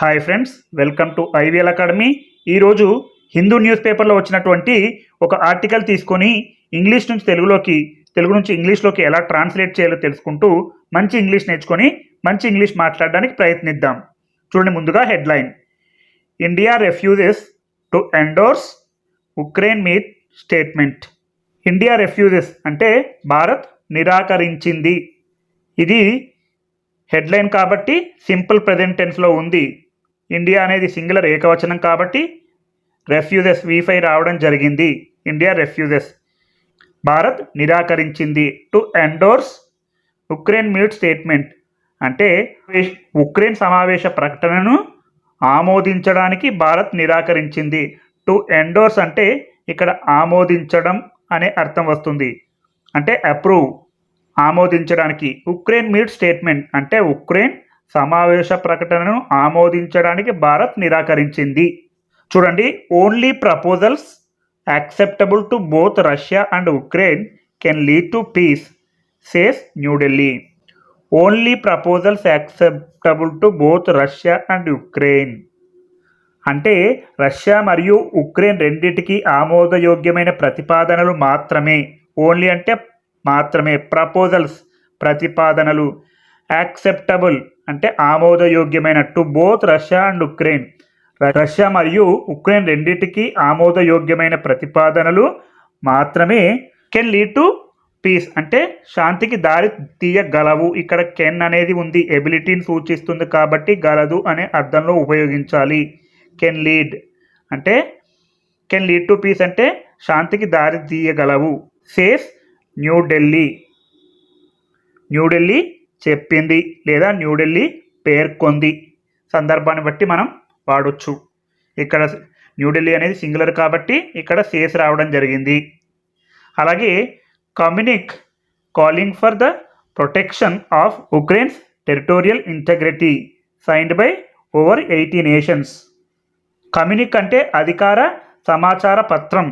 Hi friends welcome to IVL academy ఈరోజు Hindu news పేపర్లో వచ్చినటువంటి ఒక ఆర్టికల్ తీసుకొని ఇంగ్లీష్ నుంచి తెలుగులోకి తెలుగు నుంచి ఇంగ్లీష్లోకి ఎలా ట్రాన్స్లేట్ చేయాలో తెలుసుకుంటూ మంచి ఇంగ్లీష్ నేర్చుకొని మంచి ఇంగ్లీష్ మాట్లాడడానికి ప్రయత్నిద్దాం. చూడండి ముందుగా headline. India refuses to endorse Ukraine meet statement India refuses అంటే భారత్ నిరాకరించింది. ఇది హెడ్లైన్ కాబట్టి సింపుల్ ప్రజెంట్ టెన్స్లో ఉంది. ఇండియా అనేది సింగులర్ ఏకవచనం కాబట్టి రెఫ్యూజెస్ వీఫై రావడం జరిగింది. India refuses. భారత్ నిరాకరించింది. To endorse Ukraine mute statement అంటే ఉక్రెయిన్ సమావేశ ప్రకటనను ఆమోదించడానికి భారత్ నిరాకరించింది. టు ఎండోర్స్ అంటే ఇక్కడ ఆమోదించడం అనే అర్థం వస్తుంది. అంటే అప్రూవ్ ఆమోదించడానికి. ఉక్రెయిన్ మీట్ స్టేట్మెంట్ అంటే ఉక్రెయిన్ సమావేశ ప్రకటనను ఆమోదించడానికి భారత్ నిరాకరించింది. చూడండి only proposals acceptable to both Russia and Ukraine can lead to peace says New Delhi only proposals acceptable to both Russia and Ukraine అంటే రష్యా మరియు ఉక్రెయిన్ రెండింటికి ఆమోదయోగ్యమైన ప్రతిపాదనలు మాత్రమే. ఓన్లీ అంటే మాత్రమే. ప్రపోజల్స్ ప్రతిపాదనలు యాక్సెప్టబుల్ అంటే ఆమోదయోగ్యమైన to both Russia and Ukraine. Russia మరియు ఉక్రెయిన్ రెండింటికి ఆమోదయోగ్యమైన ప్రతిపాదనలు మాత్రమే కెన్ లీడ్ టు పీస్ అంటే శాంతికి దారి తీయగలవు. ఇక్కడ కెన్ అనేది ఉంది. ఎబిలిటీని సూచిస్తుంది కాబట్టి గలదు అనే అర్థంలో ఉపయోగించాలి. కెన్ లీడ్ అంటే కెన్ లీడ్ టు పీస్ అంటే శాంతికి దారి తీయగలవు. సేస్ న్యూఢిల్లీ న్యూఢిల్లీ చెప్పింది లేదా న్యూఢిల్లీ పేర్కొంది. సందర్భాన్ని బట్టి మనం వాడొచ్చు. ఇక్కడ న్యూఢిల్లీ అనేది సింగులర్ కాబట్టి ఇక్కడ సేస్ రావడం జరిగింది. అలాగే communique calling for the protection of Ukraine's territorial integrity signed by over eighty nations. Communique అంటే అధికార సమాచార పత్రం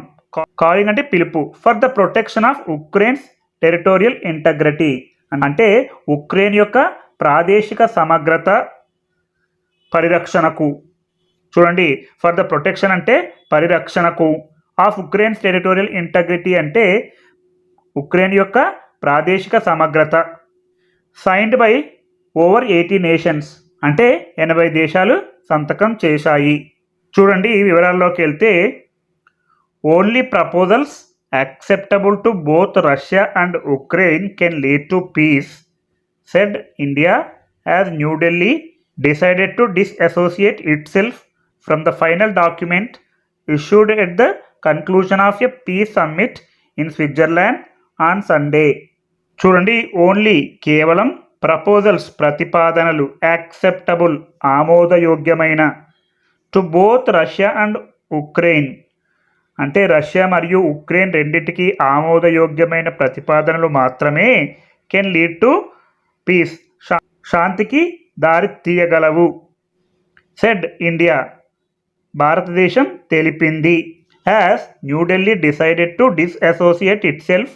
కాలింగ్ అంటే పిలుపు for the protection of Ukraine's territorial integrity. అంటే ఉక్రెయిన్ యొక్క ప్రాదేశిక సమగ్రత పరిరక్షణకు. చూడండి ఫర్ ద ప్రొటెక్షన్ అంటే పరిరక్షణకు. ఆఫ్ ఉక్రెయిన్స్ టెరిటోరియల్ ఇంటగ్రిటీ అంటే ఉక్రెయిన్ యొక్క ప్రాదేశిక సమగ్రత. Signed by over eighty nations అంటే ఎనభై దేశాలు సంతకం చేశాయి. చూడండి ఈ వివరాల్లోకి వెళ్తే only proposals acceptable to both Russia and Ukraine can lead to peace, said India as New Delhi decided to disassociate itself from the final document issued at the conclusion of a peace summit in Switzerland on Sunday. చూడండి only కేవలం proposals ప్రతిపాదనలు acceptable ఆమోదయోగ్యమైన to both Russia and Ukraine అంటే Russia మరియు Ukraine రెండింటికి ఆమోదయోగ్యమైన ప్రతిపాదనలు మాత్రమే కెన్ లీడ్ టు పీస్ శాంతికి దారి తీయగలవు. సెడ్ ఇండియా భారతదేశం తెలిపింది. Has New Delhi decided to disassociate itself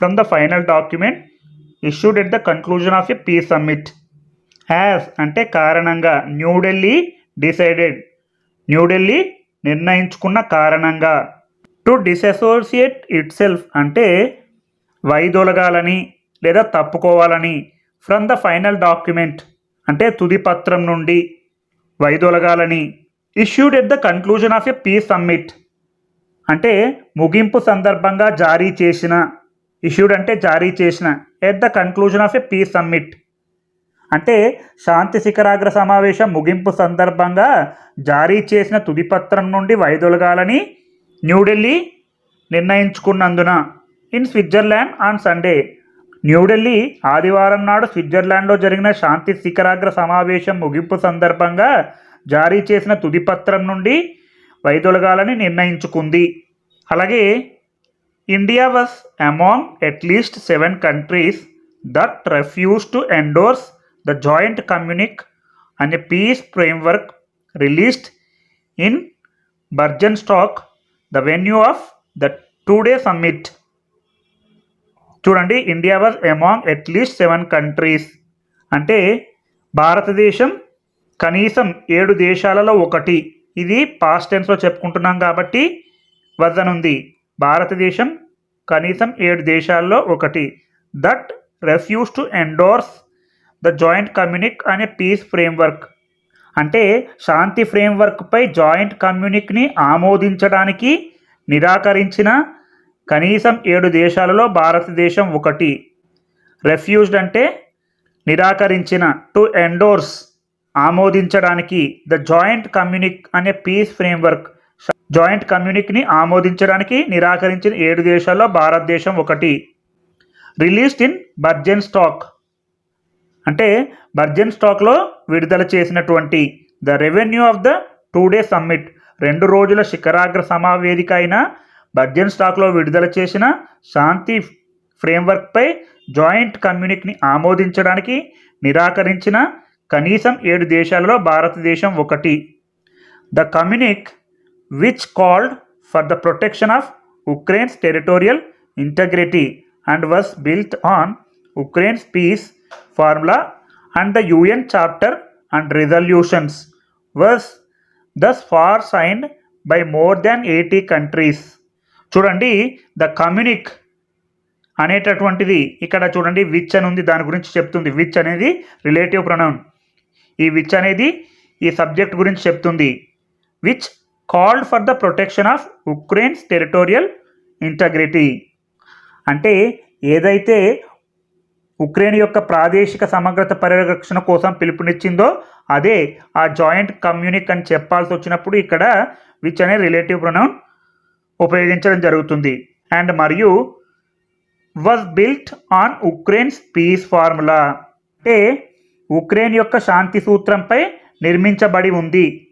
from the final document issued at the conclusion of a peace summit has అంటే కారణంగా న్యూఢిల్లీ డిసైడెడ్ న్యూఢిల్లీ నిర్ణయించుకున్న కారణంగా. టు డిసోసియేట్ ఇట్ సెల్ఫ్ అంటే వైదొలగాలని లేదా తప్పుకోవాలని ఫ్రమ్ ద ఫైనల్ డాక్యుమెంట్ అంటే తుది పత్రం నుండి వైదొలగాలని issued at the conclusion of a peace summit అంటే ముగింపు సందర్భంగా జారీ చేసిన ఇష్యూడ్ అంటే జారీ చేసిన at the conclusion of a peace summit అంటే శాంతి శిఖరాగ్ర సమావేశం ముగింపు సందర్భంగా జారీ చేసిన తుదిపత్రం నుండి వైదొలగాలని New Delhi నిర్ణయించుకున్నందున in Switzerland on Sunday. New Delhi ఆదివారం నాడు స్విట్జర్లాండ్లో జరిగిన శాంతి శిఖరాగ్ర సమావేశం ముగింపు సందర్భంగా జారీ చేసిన తుదిపత్రం నుండి వైదొలగాలని నిర్ణయించుకుంది. అలాగే India was among at least seven countries that refuse to endorse the joint communique అనే peace framework released in Burgenstock the venue of the two day summit చూడండి India was among at least seven countries అంటే భారతదేశం కనీసం ఏడు దేశాలలో ఒకటి. ఇది past టెన్స్లో చెప్పుకుంటున్నాం కాబట్టి వద్దనుంది. భారతదేశం కనీసం ఏడు దేశాల్లో ఒకటి. That refuse to endorse the joint communique అనే పీస్ ఫ్రేమ్వర్క్. అంటే శాంతి ఫ్రేమ్వర్క్పై జాయింట్ కమ్యూనిక్ని ఆమోదించడానికి నిరాకరించిన కనీసం ఏడు దేశాలలో భారతదేశం ఒకటి. రెఫ్యూజ్డ్ అంటే నిరాకరించిన టు ఎండోర్స్ ఆమోదించడానికి. ద జాయింట్ కమ్యూనిక్ అనే పీస్ ఫ్రేమ్వర్క్. జాయింట్ కమ్యూనిక్ని ఆమోదించడానికి నిరాకరించిన ఏడు దేశాల్లో భారతదేశం ఒకటి. రిలీజ్డ్ ఇన్ బర్జెన్ స్టాక్ అంటే బర్జన్ స్టాక్లో విడుదల చేసినటువంటి the revenue of the two day summit. రెండు రోజుల శిఖరాగ్ర సమావేదిక అయిన బర్జన్ స్టాక్లో విడుదల చేసిన శాంతి ఫ్రేమ్వర్క్పై జాయింట్ కమ్యూనిక్ని ఆమోదించడానికి నిరాకరించిన కనీసం ఏడు దేశాలలో భారతదేశం ఒకటి. The communique which called for the protection of Ukraine's territorial integrity and was built on Ukraine's peace formula and the UN chapter and resolutions was thus far signed by more than eighty countries చూడండి the communique అనేటటువంటిది ఇక్కడ చూడండి which అని ఉంది దాని గురించి చెప్తుంది. Which అనేది రిలేటివ్ ప్రొనౌన్ ఈ విచ్ అనేది ఈ సబ్జెక్ట్ గురించి చెప్తుంది. Which called for the protection of Ukraine's territorial integrity అంటే ఏదైతే ఉక్రెయిన్ యొక్క ప్రాదేశిక సమగ్రత పరిరక్షణ కోసం పిలుపునిచ్చిందో అదే ఆ జాయింట్ కమ్యూనిక్ అని చెప్పాల్సి వచ్చినప్పుడు ఇక్కడ విచ్ అనే రిలేటివ్ ప్రొనౌన్ ఉపయోగించడం జరుగుతుంది. అండ్ మరియు was built on Ukraine's peace formula అంటే ఉక్రెయిన్ యొక్క శాంతి సూత్రంపై నిర్మించబడి ఉంది.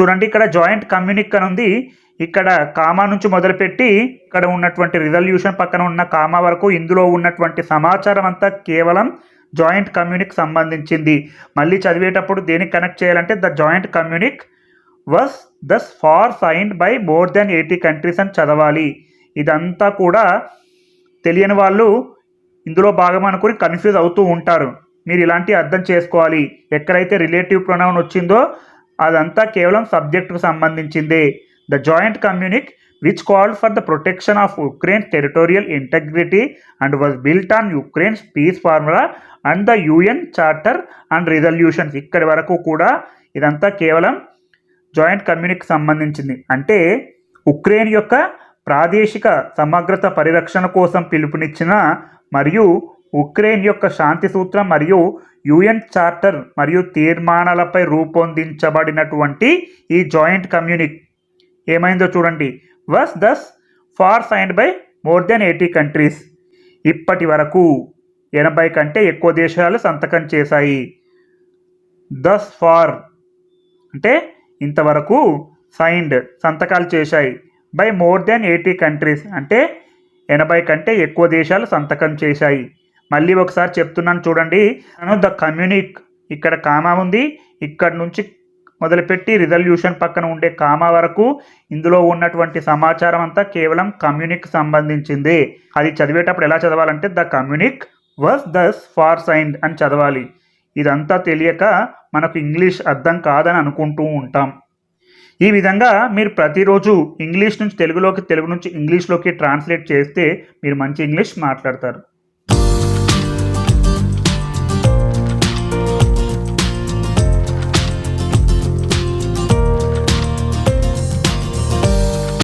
చూడండి ఇక్కడ జాయింట్ కమ్యూనిక్ అని ఉంది. ఇక్కడ కామా నుంచి మొదలుపెట్టి ఇక్కడ ఉన్నటువంటి రిజల్యూషన్ పక్కన ఉన్న కామా వరకు ఇందులో ఉన్నటువంటి సమాచారం అంతా కేవలం జాయింట్ కమ్యూనిక్ సంబంధించింది. మళ్ళీ చదివేటప్పుడు దేనికి కనెక్ట్ చేయాలంటే the joint communique was thus far signed by more than eighty countries అని చదవాలి. ఇదంతా కూడా తెలియని వాళ్ళు ఇందులో భాగం అనుకుని కన్ఫ్యూజ్ అవుతూ ఉంటారు. మీరు ఇలాంటి అర్థం చేసుకోవాలి. ఎక్కడైతే రిలేటివ్ ప్రొనౌన్ వచ్చిందో అదంతా కేవలం సబ్జెక్టుకు సంబంధించిందే. The joint communique which called for the protection of Ukraine's territorial integrity and was built on Ukraine's peace formula and the UN charter and resolutions ఇక్కడి వరకు కూడా ఇదంతా కేవలం జాయింట్ కమ్యూనిక్ సంబంధించింది. అంటే ఉక్రెయిన్ యొక్క ప్రాదేశిక సమగ్రత పరిరక్షణ కోసం పిలుపునిచ్చిన మరియు ఉక్రెయిన్ యొక్క శాంతి సూత్రం మరియు యుఎన్ చార్టర్ మరియు తీర్మానాలపై రూపొందించబడినటువంటి ఈ జాయింట్ కమ్యూనిక్ ఏమైందో చూడండి. Was thus far signed by more than eighty countries ఇప్పటి వరకు ఎనభై కంటే ఎక్కువ దేశాలు సంతకం చేశాయి. దస్ ఫార్ అంటే ఇంతవరకు సైన్డ్ సంతకాలు చేశాయి. By more than eighty countries అంటే ఎనభై కంటే ఎక్కువ దేశాలు సంతకం చేశాయి. మళ్ళీ ఒకసారి చెప్తున్నాను చూడండి. ద కమ్యూనిక్ ఇక్కడ కామా ఉంది. ఇక్కడ నుంచి మొదలుపెట్టి రిజల్యూషన్ పక్కన ఉండే కామా వరకు ఇందులో ఉన్నటువంటి సమాచారం అంతా కేవలం కమ్యూనిక్ సంబంధించింది. అది చదివేటప్పుడు ఎలా చదవాలంటే the communique was thus far signed అని చదవాలి. ఇదంతా తెలియక మనకు ఇంగ్లీష్ అర్థం కాదని అనుకుంటూ ఉంటాం. ఈ విధంగా మీరు ప్రతిరోజు ఇంగ్లీష్ నుంచి తెలుగులోకి తెలుగు నుంచి ఇంగ్లీష్లోకి ట్రాన్స్లేట్ చేస్తే మీరు మంచి ఇంగ్లీష్ మాట్లాడతారు.